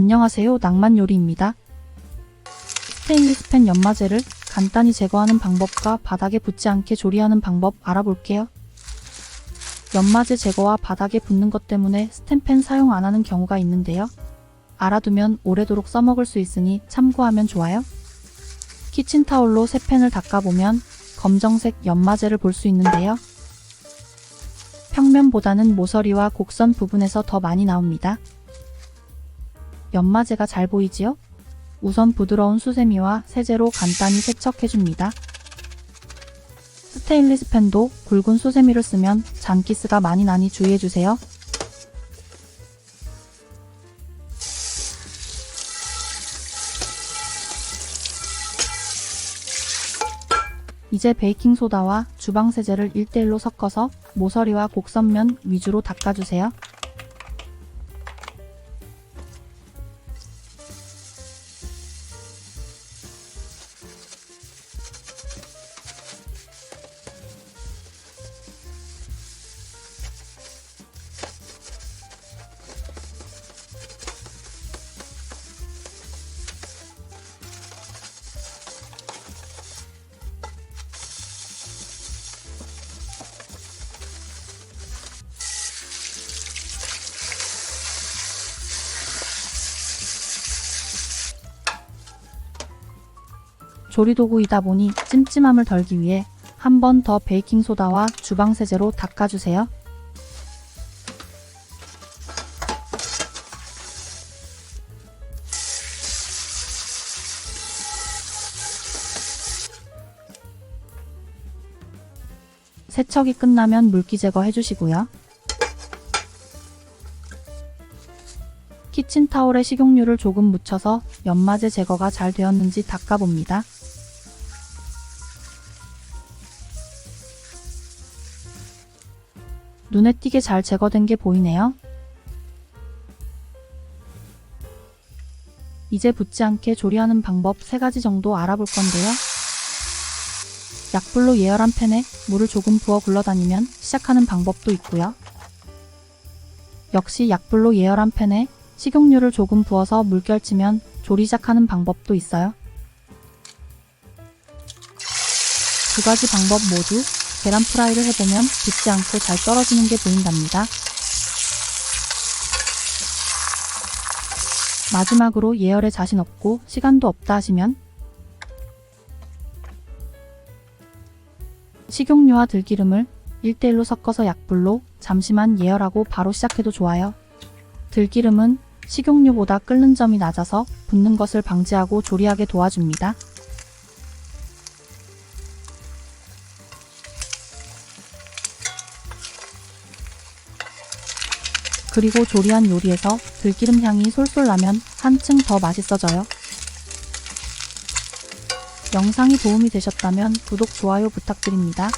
안녕하세요. 낭만 요리입니다. 스테인리스 팬 연마제를 간단히 제거하는 방법과 바닥에 붙지 않게 조리하는 방법 알아볼게요. 연마제 제거와 바닥에 붙는 것 때문에 스텐펜 사용 안 하는 경우가 있는데요. 알아두면 오래도록 써먹을 수 있으니 참고하면 좋아요. 키친타올로 새 펜을 닦아보면 검정색 연마제를 볼 수 있는데요. 평면보다는 모서리와 곡선 부분에서 더 많이 나옵니다. 연마제가 잘 보이지요? 우선 부드러운 수세미와 세제로 간단히 세척해줍니다. 스테인리스 펜도 굵은 수세미를 쓰면 잔기스가 많이 나니 주의해주세요. 이제 베이킹소다와 주방세제를 1대1로 섞어서 모서리와 곡선면 위주로 닦아주세요. 조리도구이다 보니 찜찜함을 덜기 위해 한 번 더 베이킹소다와 주방세제로 닦아주세요. 세척이 끝나면 물기 제거해 주시고요. 키친타올에 식용유를 조금 묻혀서 연마제 제거가 잘 되었는지 닦아봅니다. 눈에 띄게 잘 제거된 게 보이네요. 이제 붙지 않게 조리하는 방법 3가지 정도 알아볼 건데요. 약불로 예열한 팬에 물을 조금 부어 굴러다니면 시작하는 방법도 있고요. 역시 약불로 예열한 팬에 식용유를 조금 부어서 물결 치면 조리 시작하는 방법도 있어요. 두 가지 방법 모두 계란 프라이를 해보면 붙지 않고 잘 떨어지는 게 보인답니다. 마지막으로 예열에 자신 없고 시간도 없다 하시면 식용유와 들기름을 1대1로 섞어서 약불로 잠시만 예열하고 바로 시작해도 좋아요. 들기름은 식용유보다 끓는 점이 낮아서 붙는 것을 방지하고 조리하게 도와줍니다. 그리고 조리한 요리에서 들기름 향이 솔솔 나면 한층 더 맛있어져요. 영상이 도움이 되셨다면 구독, 좋아요 부탁드립니다.